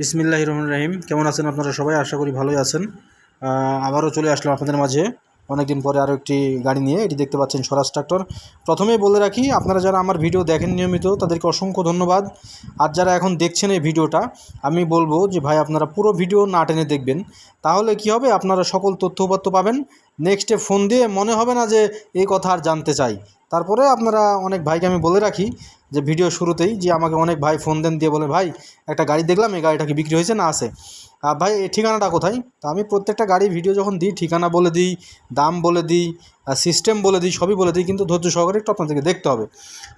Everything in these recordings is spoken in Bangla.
বিসমিল্লাহ রহমান রাহিম। কেমন আছেন আপনারা সবাই? আশা করি ভালোই আছেন। আবারও চলে আসলাম আপনাদের মাঝে অনেকদিন পরে আরও একটি গাড়ি নিয়ে। এটি দেখতে পাচ্ছেন স্বরাজ ট্রাক্টর। প্রথমেই বলে রাখি, আপনারা যারা আমার ভিডিও দেখেন নিয়মিত, তাদেরকে অসংখ্য ধন্যবাদ। আর যারা এখন দেখছেন এই ভিডিওটা, আমি বলব যে ভাই, আপনারা পুরো ভিডিও না টেনে দেখবেন। তাহলে কি হবে? আপনারা সকল তথ্য উপাত্য পাবেন। নেক্সটে ফোন দিয়ে মনে হবে না যে এই কথা আর জানতে চাই। তারপরে আপনারা অনেক ভাইকে আমি বলে রাখি যে ভিডিও শুরুতেই যে আমাকে অনেক ভাই ফোন দেন দিয়ে বলে, ভাই, একটা গাড়ি দেখলাম, এই গাড়িটা কি বিক্রি হয়েছে না আর ভাই এই ঠিকানাটা কোথায়? তা আমি প্রত্যেকটা গাড়ি ভিডিও যখন দিই, ঠিকানা বলে দিই, দাম বলে দিই সিস্টেম বলে দিই, সবই বলে দিই, কিন্তু ধৈর্য সহকারে একটু আপনাদেরকে দেখতে হবে।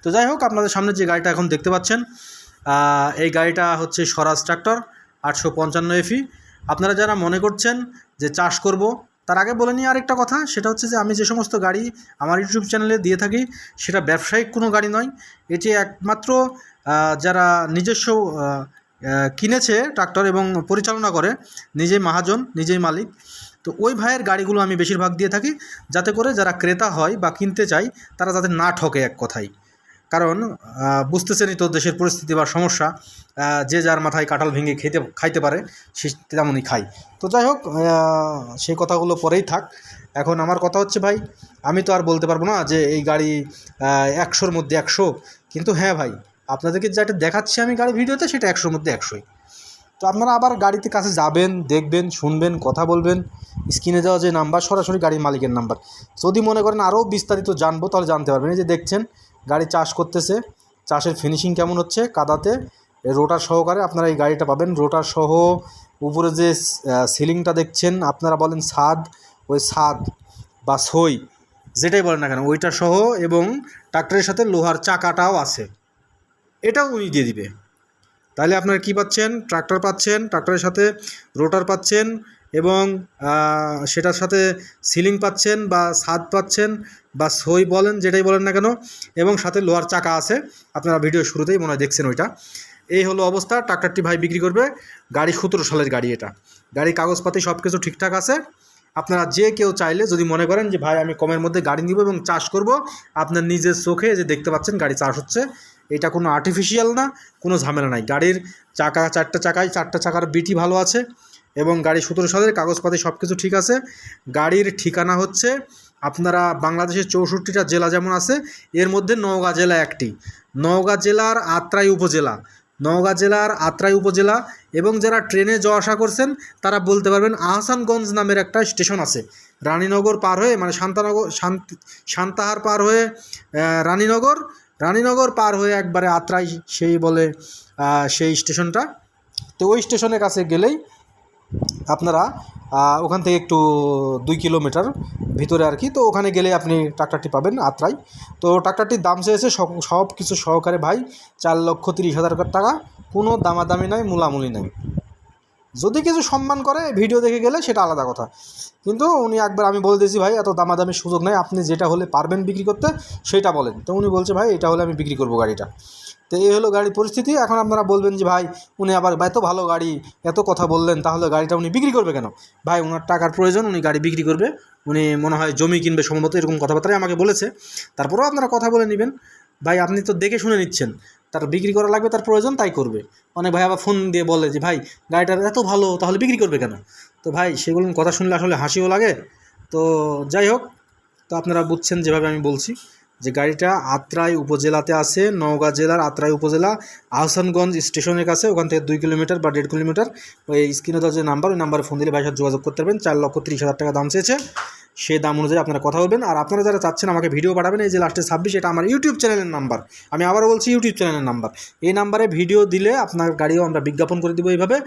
তো যাই হোক, আপনাদের সামনে যে গাড়িটা এখন দেখতে পাচ্ছেন এই গাড়িটা হচ্ছে স্বরাজ ট্রাক্টর আটশো পঞ্চান্ন এফি আপনারা যারা মনে করছেন যে চাষ করব তার আগে বলে নিই আরেকটা কথা, সেটা হচ্ছে যে আমি যে সমস্ত গাড়ি আমার ইউটিউব চ্যানেলে দিয়ে থাকি, সেটা ব্যবসায়িক কোনো গাড়ি নয়। এটি একমাত্র যারা নিজস্ব কিনেছে ট্রাক্টর এবং পরিচালনা করে, নিজেই মহাজন, নিজেই মালিক। তো ওই ভাইয়ের গাড়িগুলো আমি বেশিরভাগ দিয়ে থাকি, যাতে করে যারা ক্রেতা হয় বা কিনতে চায়, তারা যাতে না ঠকে এক কথায়। কারণ বুঝতেছেনই তো দেশের পরিস্থিতি বা সমস্যা যে যার মাথায় কাঁঠাল ভেঙে খেতে, খাইতে পারে, সে তেমনই খায়। তো যাই হোক সেই কথাগুলো পরেই থাক। এখন আমার কথা হচ্ছে ভাই, আমি তো আর বলতে পারব না যে এই গাড়ি একশোর মধ্যে একশো। কিন্তু হ্যাঁ ভাই, আপনাদেরকে যেটা দেখাচ্ছি আমি গাড়ি ভিডিওতে, সেটা একশোর মধ্যে একশোই। তো আপনারা আবার গাড়িতে কাছে যাবেন, দেখবেন, শুনবেন, কথা বলবেন। স্ক্রিনে দেওয়া যে নাম্বার, সরাসরি গাড়ির মালিকের নাম্বার। যদি মনে করেন আরও বিস্তারিত জানব, তাহলে জানতে পারবেন। এই যে দেখছেন গাড়ি চাষ করতেছে। চাষের ফিনিশিং কেমন হচ্ছে কাদাতে? রোটার সহকারে আপনারা এই গাড়িটা পাবেন। রোটার সহ উপরে যে সিলিংটা দেখছেন, আপনারা বলেন ছাদ ওই ছাদ বা সই, যেটাই বলেন না কেন, ওইটা সহ এবং ট্রাক্টরের সাথে লোহার চাকাটাও আছে। এটাও উনি দিয়ে দিবে। তাহলে আপনারা কী পাচ্ছেন? ট্রাক্টর পাচ্ছেন ট্রাক্টরের সাথে রোটার পাচ্ছেন এবং সেটার সাথে সিলিং পাচ্ছেন বা ছাদ পাচ্ছেন। বা সই বলেন, যেটাই বলেন না কেন, এবং সাথে লোহার চাকা আছে। আপনারা ভিডিও শুরুতেই মনে হয় দেখছেন ওইটা। এই হলো অবস্থা, ট্রাক্টরটি ভাই বিক্রি করবে। গাড়ি সতেরো সালের গাড়ি এটা। গাড়ির কাগজপাতি সব কিছু ঠিকঠাক আছে। আপনারা যে কেউ চাইলে যদি মনে করেন যে, ভাই, আমি কমের মধ্যে গাড়ি নিব এবং চাষ করব আপনার নিজের চোখে যে দেখতে পাচ্ছেন গাড়ি চাষ হচ্ছে। এটা কোনো আর্টিফিশিয়াল না, কোনো ঝামেলা নাই। গাড়ির চাকা, চারটা চাকায় চারটা চাকার বিটি ভালো আছে। এবং গাড়ি সতেরো সালের, কাগজপাতি সব কিছু ঠিক আছে। গাড়ির ঠিকানা হচ্ছে আপনারা বাংলাদেশের চৌষট্টিটা জেলা যেমন আছে, এর মধ্যে নওগাঁ জেলা একটি। নওগাঁ জেলার আত্রাই উপজেলা। নওগাঁ জেলার আত্রাই উপজেলা এবং যারা ট্রেনে যাওয়া আসা করছেন, তারা বলতে পারবেন আহসানগঞ্জ নামের একটা স্টেশন আছে। রানীনগর পার হয়ে মানে শান্তানগর শান্তি শান্তাহার পার হয়ে রানীনগর রানীনগর পার হয়ে একবারে আত্রাই সেই বলে সেই স্টেশনটা। তো ওই স্টেশনের কাছে গেলেই আপনারা ওখান থেকে একটু দুই কিলোমিটার ভিতরে আর কি, তো ওখানে গেলে আপনি ট্রাক্টরটি পাবেন আত্রাই। তো ট্রাক্টরটির দাম চেয়েছে সব কিছু সহকারে ভাই চার লক্ষ তিরিশ হাজার টাকা, কোনো দামাদামি নাই, মূলামূলি নাই। যদি কিছু সম্মান করে, ভিডিও দেখে গেলে সেটা আলাদা কথা। কিন্তু উনি একবার আমি বলে দিয়েছি, ভাই, এত দামাদামির সুযোগ নেই, আপনি যেটা হলে পারবেন বিক্রি করতে, সেটা বলেন। তো উনি বলছে, ভাই, এটা হলে আমি বিক্রি করব গাড়িটা। তো এই হলো গাড়ির পরিস্থিতি। এখন আপনারা বলবেন যে, ভাই, উনি আবার এত ভালো গাড়ি, এত কথা বললেন, তাহলে গাড়িটা উনি বিক্রি করবে কেন? ভাই ওনার টাকার প্রয়োজন, উনি গাড়ি বিক্রি করবে। উনি মনে হয় জমি কিনবে সম্ভবত, এরকম কথাবার্তাই আমাকে বলেছে। তারপরেও আপনারা কথা বলে নেবেন। ভাই, আপনি তো দেখে শুনে নিচ্ছেন। তার বিক্রি করা লাগবে, তার প্রয়োজন, তাই করবে। অনেক ভাই আবার ফোন দিয়ে বলে যে, ভাই, গাড়িটা এত ভালো, তাহলে বিক্রি করবে কেন? তো ভাই, সেগুলো কথা শুনলে আসলে হাসিও লাগে। তো যাই হোক, তো আপনারা বুঝছেন যেভাবে আমি বলছি। যে গাড়িটা আত্রাই উপজেলাতে আছে, নওগাঁ জেলার আত্রাই উপজেলা, আহসানগঞ্জ স্টেশনের কাছে, ওখান থেকে দুই কিলোমিটার বা দেড় কিলোমিটার। ওই স্ক্রিনে যে নাম্বার, ওই নাম্বারে ফোন দিলে ভাইয়ের সাথে যোগাযোগ করতে পারবেন। চার লক্ষ তিরিশ হাজার টাকা দাম চেয়েছে। সেই দাম অনুযায়ী আপনারা কথা বলবেন। আর আপনারা যারা চাচ্ছেন আমাকে ভিডিও পাঠাবেন, এই যে লাস্টে ছাব্বিশ, এটা আমার ইউটিউব চ্যানেলের নাম্বার। আমি আবারও বলছি, ইউটিউব চ্যানেলের নাম্বার। এই নাম্বারে ভিডিও দিলে আপনার গাড়িও আমরা বিজ্ঞাপন করে দেবো এইভাবে।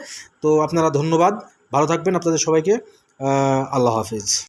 তো আপনারা ধন্যবাদ। ভালো থাকবেন আপনাদের সবাইকে। আল্লাহ হাফিজ।